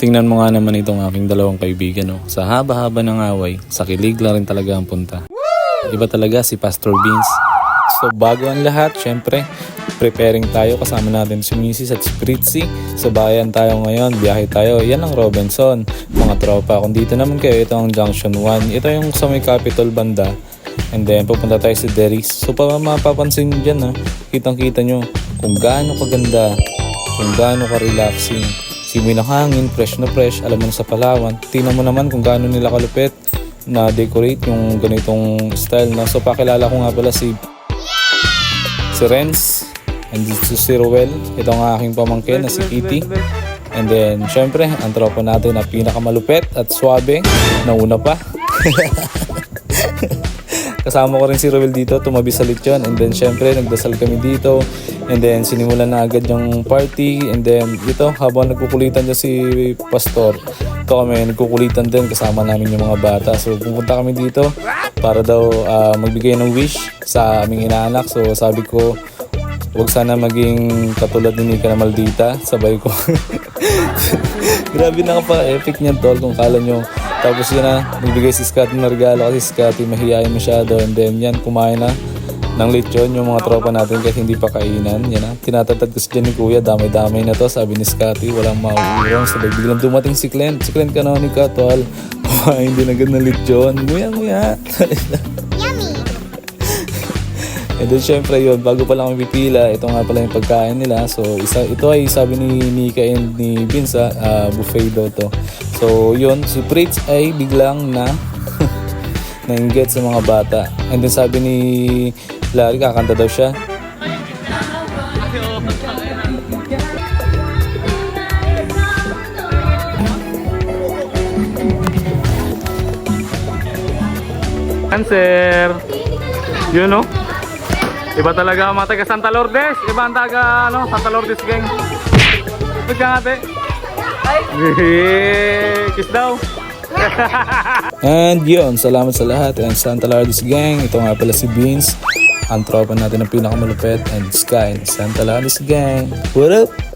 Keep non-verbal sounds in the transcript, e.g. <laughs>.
Tingnan mo nga naman itong aking dalawang kaibigan. No? Sa haba-haba ng away, sa kilig lang rin talaga ang punta. Iba talaga si Pastor Beans. So bago ang lahat, syempre, preparing tayo kasama natin si Mrs. at si Fritzy. Sa bayan tayo ngayon, biyahe tayo. Yan ang Robinson, mga tropa. Kung dito naman kayo, ito ang Junction 1. Ito yung sa may Capitol banda. And then, pupunta tayo sa Deris. So, pa mapapansin nyo dyan, ha, kitang-kita nyo kung gaano kaganda, kung gaano ka-relaxing. Simoy ng hangin, fresh na fresh, alam mo na sa Palawan. Tingnan mo naman kung gaano nila kalupit na decorate yung ganitong style. No? So, pakilala ko nga pala si si Renz and dito si Rowel. Ito ang aking pamangkin na si Kitty. And then, syempre, ang tropa natin na pinakamalupet at swabe, nauna pa. <laughs> Kasama ko rin si Rowel dito, tumabi sa lechon. And then, syempre, nagdasal kami dito. And then, sinimulan na agad yung party. And then, ito, habang nagkukulitan dyan si Pastor, ito kami, nagkukulitan din kasama namin yung mga bata. So, pupunta kami dito para daw ah, magbigay ng wish sa aming inaanak. So, sabi ko, Huwag sana maging katulad ni Nika na maldita. Sabay ko. <laughs> Grabe nakapa-epic niyan tol kung kala nyo. Tapos yun na, nagbigay si Scotty ng regalo kasi si Scotty mahihayin masyado. And then yan, kumain na ng lechon yung mga tropa natin kahit hindi pa kainan. Yan na, tinatatad ko si dyan ni Kuya, damay-damay na to. Sabi ni Scotty, walang mauurong. Sabay biglang dumating si Clint. Si Clint kanonika tol. <laughs> Kumain din agad ng lechon. Nguya-nguya. <laughs> And then syempre yun, bago pa lang kami pipila, ito nga pala yung pagkain nila. So isa, ito ay sabi ni Nika and ni Vince, ah, buffet daw to. So yun, si Fritz ay biglang na <laughs> nainggit sa mga bata. And then sabi ni Larry, kakanta daw siya. Cancer. Yun no? Iba talaga mga taga Santa Lourdes. Iba ang taga ano, Santa Lourdes gang. Ba't ka ate? Kiss daw. <laughs> And yun, salamat sa lahat. And Santa Lourdes Gang, ito nga pala si Beans. Ang tropa natin ng pinakamalupet. And Sky, Santa Lourdes Gang. What up?